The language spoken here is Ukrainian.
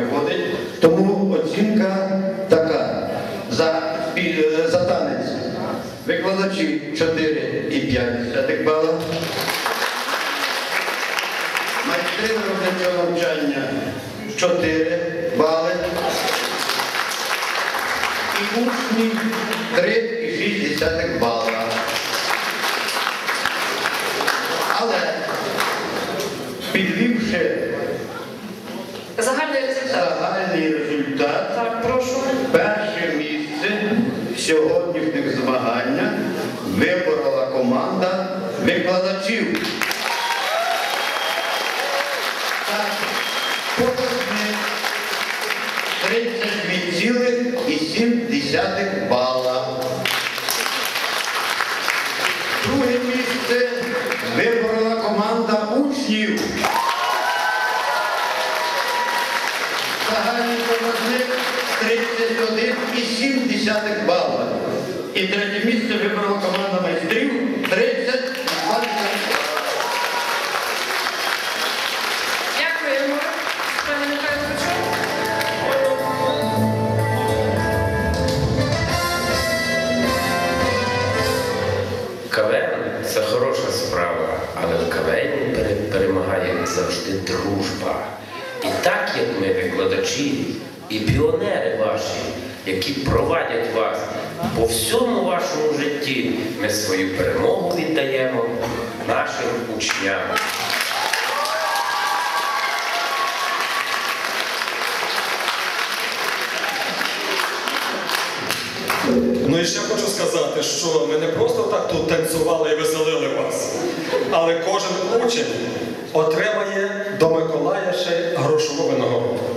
виходить. Тому оцінка така. За, спі- за танець викладачі 4,5 бала. Майстри виробничого навчання 4 бали. І учні 3,6 бала. Але підвівши Загальний результат. загальний результат, Так, прошу. перше місце в сьогоднішніх змаганнях виборола команда викладачів. Так, показник 32,7 бала. Друге місце виборола команда учнів. Загальний показник 31,7 бала. І третє місце вибрала команда майстрів 30 Дякуємо, КВН це хороша справа, але в КВН перемагає завжди дружба. І так як ми викладачі і піонери ваші, які провадять вас по всьому вашому житті, ми свою перемогу віддаємо нашим учням. Ну і ще хочу сказати, що ми не просто так тут танцювали і веселили вас, але кожен учень отримає до Миколая ще грошову винагороду.